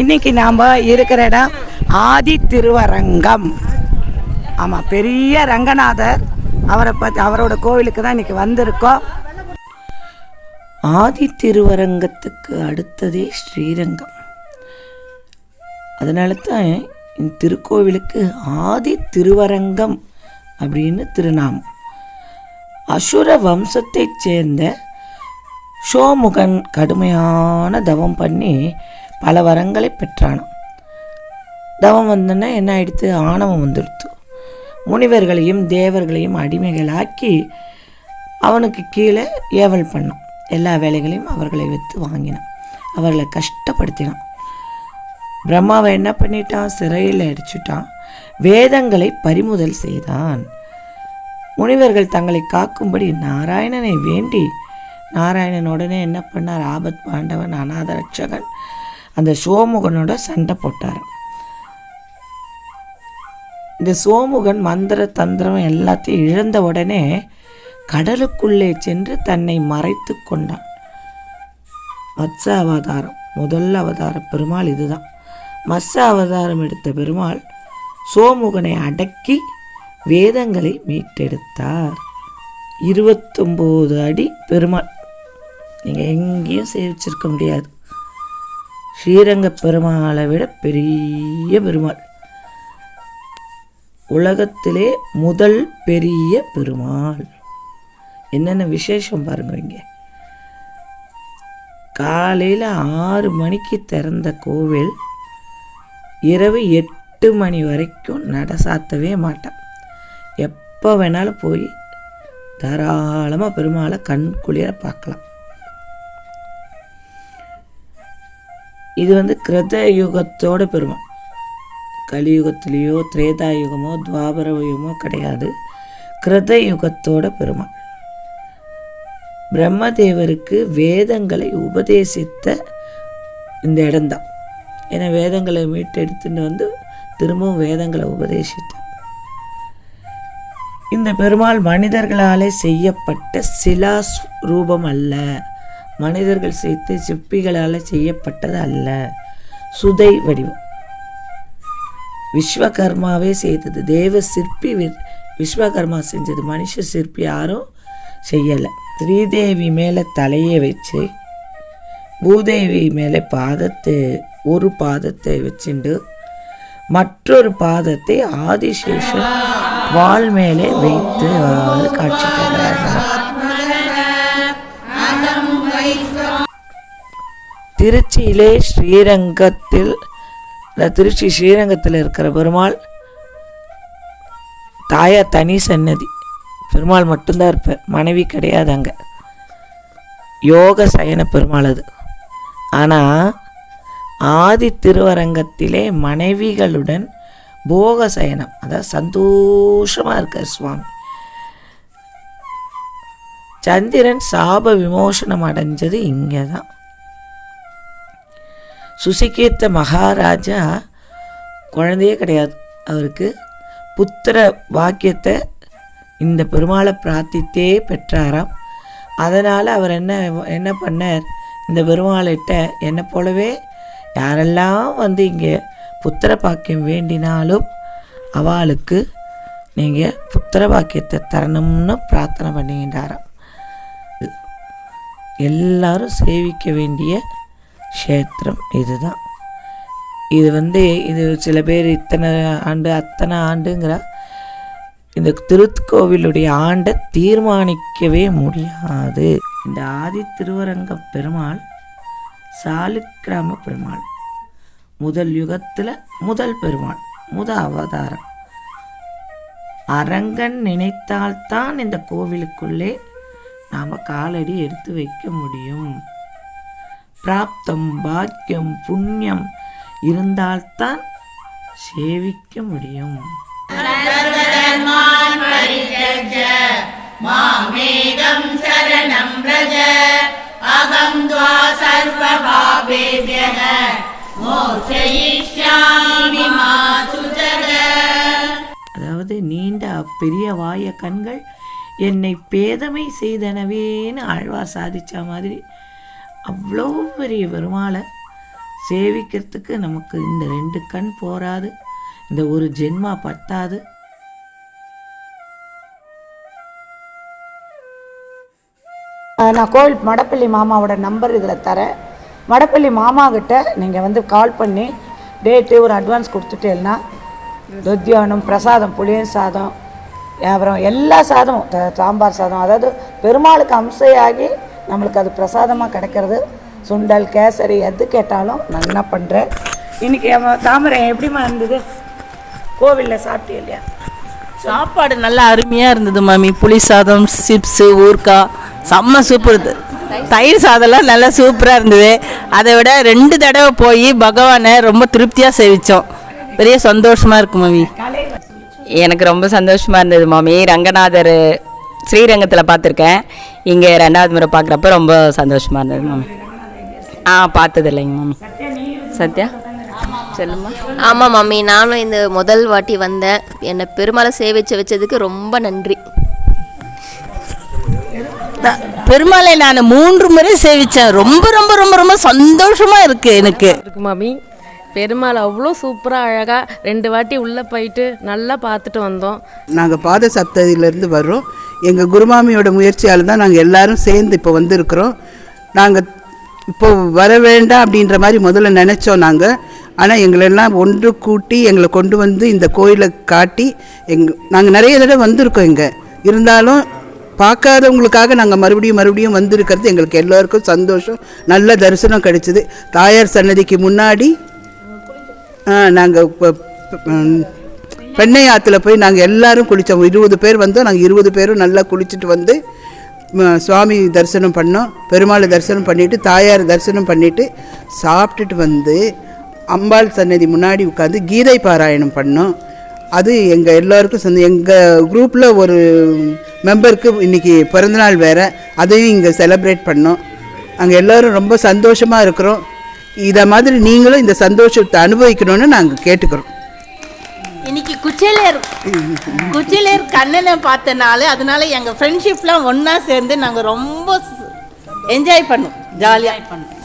இன்னைக்கு நாம் இருக்கிற இடம் ஆதி திருவரங்கம். ஆமாம் பெரிய ரங்கநாதர் அவரை பற்றி அவரோட கோவிலுக்கு தான் இன்னைக்கு வந்திருக்கோம். ஆதி திருவரங்கத்துக்கு அடுத்ததே ஸ்ரீரங்கம். அதனால தான் இந்த திருக்கோவிலுக்கு ஆதி திருவரங்கம் அப்படின்னு திருநாமம். அசுர வம்சத்தைச் சேர்ந்த சோமுகன் கடுமையான தவம் பண்ணி பல வரங்களை பெற்றானான் தவம் வந்தோன்னா என்ன ஆயிடுத்து? ஆணவம் வந்துடுத்து. முனிவர்களையும் தேவர்களையும் அடிமைகளாக்கி அவனுக்கு கீழே ஏவல் பண்ணான். எல்லா வேலைகளையும் அவர்களை வைத்து வாங்கினான். அவர்களை கஷ்டப்படுத்தினான். பிரம்மாவை என்ன பண்ணிட்டான்? சிறையில் அடிச்சுட்டான். வேதங்களை பறிமுதல் செய்தான். முனிவர்கள் தங்களை காக்கும்படி நாராயணனை வேண்டி நாராயணன் உடனே என்ன பண்ணார்? ஆபத் பாண்டவன் அநாத ரட்சகன் அந்த சோமுகனோட சண்டை போட்டார். இந்த சோமுகன் மந்திர தந்திரம் எல்லாத்தையும் இழந்த உடனே கடலுக்குள்ளே சென்று தன்னை மறைத்து கொண்டான். மத்ச அவதாரம். முதல் அவதார பெருமாள் இதுதான். மத்ச அவதாரம் எடுத்த பெருமாள் சோமுகனை அடக்கி வேதங்களை மீட்டெடுத்தார். இருபத்தொம்போது அடி பெருமாள். நீங்கள் எங்கேயும் சேவிச்சிருக்க முடியாது. ஸ்ரீரங்க பெருமாளை விட பெரிய பெருமாள். உலகத்திலே முதல் பெரிய பெருமாள். என்னென்ன விசேஷம் பாருங்க இங்க காலையில் ஆறு மணிக்கு திறந்த கோவில் இரவு எட்டு மணி வரைக்கும் நட சாத்தவே மாட்டான். எப்போ வேணாலும் போய் தாராளமாக பெருமாளை கண் குளிர பார்க்கலாம். இது வந்து கிருத யுகத்தோட பெருமை. கலியுகத்திலேயோ திரேதா யுகமோ துவாபர யுகமோ கிடையாது. கிருத யுகத்தோட பெருமை. பிரம்மதேவருக்கு வேதங்களை உபதேசித்த இந்த இடம்தான். ஏன்னா வேதங்களை மீட்டெடுத்துன்னு வந்து திரும்பவும் வேதங்களை உபதேசித்தார் இந்த பெருமாள் மனிதர்களாலே செய்யப்பட்ட சிலா ரூபம் அல்ல. மனிதர்கள் சேர்த்து சிற்பிகளால் செய்யப்பட்டது அல்ல. சுதை வடிவம். விஸ்வகர்மாவே செய்தது. தேவ சிற்பி வி- விஸ்வகர்மா செஞ்சது. மனுஷ சிற்பி யாரும் செய்யலை. ஸ்ரீதேவி மேலே தலையை வச்சு பூதேவி மேலே பாதத்தை ஒரு பாதத்தை வச்சுண்டு மற்றொரு பாதத்தை ஆதிசேஷன் வாள் மேலே வைத்து காட்சி தருகிறார் திருச்சியிலே ஸ்ரீரங்கத்தில் திருச்சி ஸ்ரீரங்கத்தில் இருக்கிற பெருமாள் தாயா தனி சன்னதி. பெருமாள் மட்டும்தான் இருப்பார் மனைவி கிடையாது அங்கே. யோக சயன பெருமாள் அது. ஆனால் ஆதி திருவரங்கத்திலே மனைவிகளுடன் போக சயனம். அதாவது சந்தோஷமாக இருக்கார் சுவாமி. சந்திரன் சாப விமோசனம் அடைஞ்சது இங்கே தான் சுசிகேத்த மகாராஜா குழந்தையே கிடையாது அவருக்கு. புத்திர வாக்கியத்தை இந்த பெருமாளை பிரார்த்தித்தே பெற்றாராம். அதனால் அவர் என்ன என்ன பண்ணார்? இந்த பெருமாளிட்ட என்னை போலவே யாரெல்லாம் வந்து இங்கே புத்திர பாக்கியம் வேண்டினாலும் அவளுக்கு நீங்கள் புத்திர பாக்கியத்தை தரணும்னு பிரார்த்தனை பண்ணிக்கின்றாராம் எல்லாரும் சேவிக்க வேண்டிய க்ஷேத்திரம் இதுதான். இது வந்து இது சில பேர் இத்தனை ஆண்டு அத்தனை ஆண்டுங்கிற இந்த திருக்கோவிலுடைய ஆண்டை தீர்மானிக்கவே முடியாது. இந்த ஆதி திருவரங்க பெருமாள் சாலிக்கிராம பெருமாள் முதல் யுகத்தில் முதல் பெருமாள் முத அவதாரம். அரங்கன் நினைத்தால்தான் இந்த கோவிலுக்குள்ளே நாம் காலடி எடுத்து வைக்க முடியும். பிராப்தம் பாக்கியம் புண்ணியம் இருந்தால்தான் சேவிக்க முடியும். அதாவது நீண்ட அப்பெரிய வாய கண்கள் என்னை பேதமை செய்தனவேன்னு ஆழ்வார் சாதிச்ச மாதிரி அவ்வளோ பெரிய பெருமாளை சேவிக்கிறதுக்கு நமக்கு இந்த ரெண்டு கண் போராது இந்த ஒரு ஜென்மா பத்தாது. நான் கோவில் மடப்பள்ளி மாமாவோட நம்பர் இதில் தரேன். மடப்பள்ளி மாமா கிட்ட நீங்கள் வந்து கால் பண்ணி டேட்டு ஒரு அட்வான்ஸ் கொடுத்துட்டேன்னா துத்தியானம் பிரசாதம் புளியன் சாதம் அப்புறம் எல்லா சாதமும் த- சாம்பார் சாதம் அதாவது பெருமாளுக்கு அம்சையாகி நம்மளுக்கு அது பிரசாதமாக கிடைக்கிறது. சுண்டல் கேசரி எது கேட்டாலும் நான் என்ன பண்ணுறேன் இன்னைக்கு அவன் தாமரை எப்படிம்மா இருந்தது? கோவிலில் சாப்பிட்டே இல்லையா? சாப்பாடு நல்லா அருமையாக இருந்தது மாமி. புளி சாதம் சிப்ஸு ஊறுகாய் செம்ம சூப்பர் தயிர் சாதம்லாம் நல்லா சூப்பராக இருந்தது. அதை விட ரெண்டு தடவை போய் பகவானை ரொம்ப திருப்தியாக சேவித்தோம் பெரிய சந்தோஷமாக இருக்கு மாமி. எனக்கு ரொம்ப சந்தோஷமா இருந்தது மாமி. ரங்கநாதர் ஸ்ரீரங்கத்தில் பார்த்துருக்கேன் இங்கே ரெண்டாவது முறை பார்க்குறப்ப ரொம்ப சந்தோஷமா இருந்தது மாமி. ஆ பார்த்தது இல்லைங்க மாமி. சத்யா? சொல்லுமா. ஆமாம் மம்மி நானும் இந்த முதல் வாட்டி வந்தேன். என்னை பெருமாளை சேவிச்சு வச்சதுக்கு ரொம்ப நன்றி. நான் பெருமாளை நான் மூன்று முறை சேவித்தேன் ரொம்ப ரொம்ப ரொம்ப ரொம்ப சந்தோஷமாக இருக்குது எனக்கு. இருக்கு மாமி. பெருமாள் அவ்வளோ சூப்பராக அழகாக ரெண்டு வாட்டி உள்ளே போயிட்டு நல்லா பார்த்துட்டு வந்தோம். நாங்கள் பாத சப்ததியிலேருந்து வர்றோம். எங்கள் குருமாமியோட முயற்சியால் தான் நாங்கள் எல்லாரும் சேர்ந்து இப்போ வந்திருக்கிறோம். நாங்கள் இப்போ வர வேண்டாம் அப்படின்ற மாதிரி முதல்ல நினச்சோம் நாங்கள் ஆனால் எங்களெல்லாம் ஒன்று கூட்டி எங்களை கொண்டு வந்து இந்த கோயிலை காட்டி எங் நாங்கள் நிறைய தடவை வந்திருக்கோம் இங்கே. இருந்தாலும் பார்க்காதவங்களுக்காக நாங்கள் மறுபடியும் மறுபடியும் வந்திருக்கிறது எங்களுக்கு எல்லோருக்கும் சந்தோஷம். நல்ல தரிசனம் கிடைச்சிது. தாயார் சன்னதிக்கு முன்னாடி நாங்கள் பெண்ணை ஆற்றுல போய் நாங்கள் எல்லாரும் குளித்தோம் இருபது பேர் வந்தோம். நாங்கள் இருபது பேரும் நல்லா குளிச்சுட்டு வந்து சுவாமி தரிசனம் பண்ணோம். பெருமாளை தரிசனம் பண்ணிவிட்டு தாயார் தரிசனம் பண்ணிவிட்டு சாப்பிட்டுட்டு வந்து அம்பாள் சன்னதி முன்னாடி உட்காந்து கீதை பாராயணம் பண்ணோம். அது எங்கள் எல்லோருக்கும் சந்த எங்கள் குரூப்பில் ஒரு மெம்பருக்கு இன்றைக்கி பிறந்தநாள் வேறு. அதையும் இங்கே செலப்ரேட் பண்ணோம். நாங்கள் எல்லோரும் ரொம்ப சந்தோஷமாக இருக்கிறோம். இதை மாதிரி நீங்களும் இந்த சந்தோஷத்தை அனுபவிக்கணும்னு நாங்கள் கேட்டுக்கிறோம். இன்னைக்கு குச்சேலேர். குச்சேலேர் கண்ணனை பார்த்த நாள் அதனால எங்கள் ஃப்ரெண்ட்ஷிப்லாம் ஒன்றா சேர்ந்து நாங்கள் ரொம்ப என்ஜாய் பண்ணோம் ஜாலியாக பண்ணோம்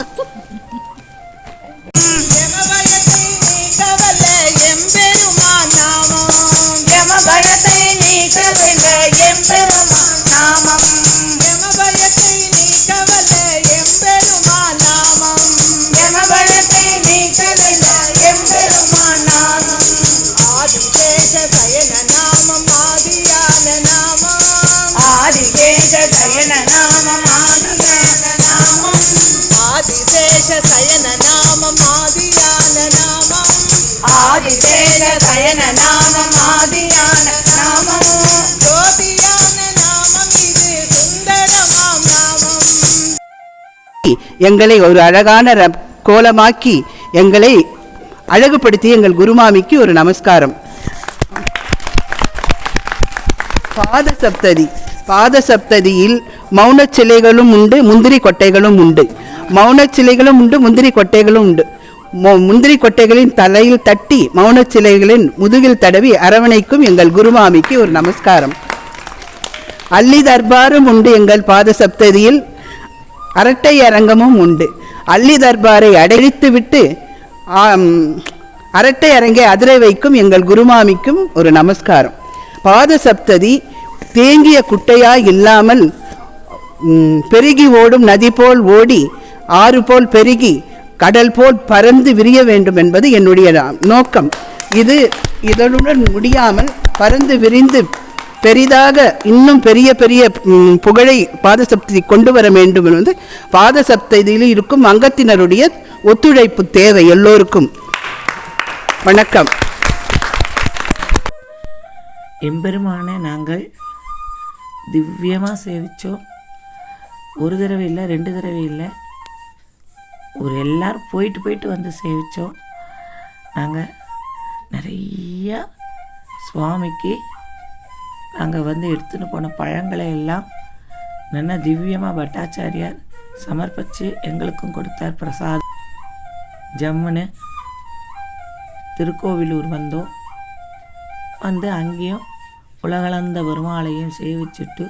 எங்களை ஒரு அழகான ர- கோலமாக்கி எங்களை அழகுபடுத்தி எங்கள் குருமாமிக்கு ஒரு நமஸ்காரம். பாத சப்ததி பாத சப்ததியில் மௌன சிலைகளும் உண்டு முந்திரி கொட்டைகளும் உண்டு. மௌனச் சிலைகளும் உண்டு முந்திரி கொட்டைகளும் உண்டு. முந்திரி கொட்டைகளின் தலையில் தட்டி மௌனச் சிலைகளின் முதுகில் தடவி அரவணைக்கும் எங்கள் குருமாமிக்கு ஒரு நமஸ்காரம். அள்ளி தர்பாரும் உண்டு எங்கள் பாத சப்ததியில் அரட்டை அரங்கமும் உண்டு. அள்ளி தர்பாரை அடைத்து விட்டு அரட்டை அரங்கை அதிரை வைக்கும் எங்கள் குருமாமிக்கும் ஒரு நமஸ்காரம். பாத சப்ததி தேங்கிய குட்டையாய் இல்லாமல் பெருகி ஓடும் நதி போல் ஓடி ஆறு போல் பெருகி கடல் போல் பறந்து விரிய வேண்டும் என்பது என்னுடைய நோக்கம். இது இதனுடன் முடியாமல் பறந்து விரிந்து பெரிதாக இன்னும் பெரிய பெரிய புகழை பாதசப்தி கொண்டு வர வேண்டும் என்பது பாதசப்தியில் இருக்கும் அங்கத்தினருடைய ஒத்துழைப்பு தேவை எல்லோருக்கும். வணக்கம். எம்பெருமான நாங்கள் திவ்யமாக சேவித்தோம் ஒரு தடவை இல்லை ரெண்டு தடவை இல்லை. ஒரு எல்லோரும் போயிட்டு போயிட்டு வந்து சேவித்தோம் நாங்கள் நிறையா சுவாமிக்கு நாங்கள் வந்து எடுத்துன்னு போன பழங்களை எல்லாம் நல்லா திவ்யமாக பட்டாச்சாரியார் சமர்ப்பித்து எங்களுக்கும் கொடுத்தார் பிரசாத் ஜம்முன்னு திருக்கோவிலூர் வந்தோம். வந்து அங்கேயும் உலகளந்த பெருமாளையும் சேவிச்சுட்டு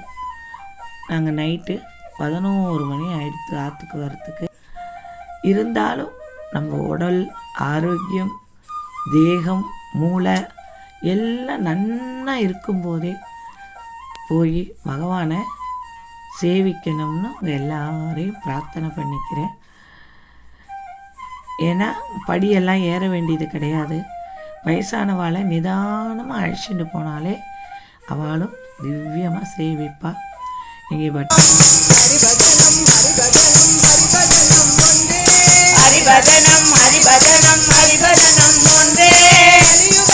நாங்கள் நைட்டு பதினோரு மணி ஆயிடுத்து ஆற்றுக்கு வரத்துக்கு இருந்தாலும் நம்ம உடல் ஆரோக்கியம் தேகம் மூளை எல்லாம் நன்னா இருக்கும்போதே போய் பகவானை சேவிக்கணும்னு உங்கள் எல்லாரையும் பிரார்த்தனை பண்ணிக்கிறேன். ஏன்னா படியெல்லாம் ஏற வேண்டியது கிடையாது. வயசானவாளை நிதானமாக அழைச்சிட்டு போனாலே அவளும் திவ்யமாக சேவிப்பாள் இங்கே பட் భజనం హరిభజనం హరిభజనం హరిభజనం ఒందే హరియుగ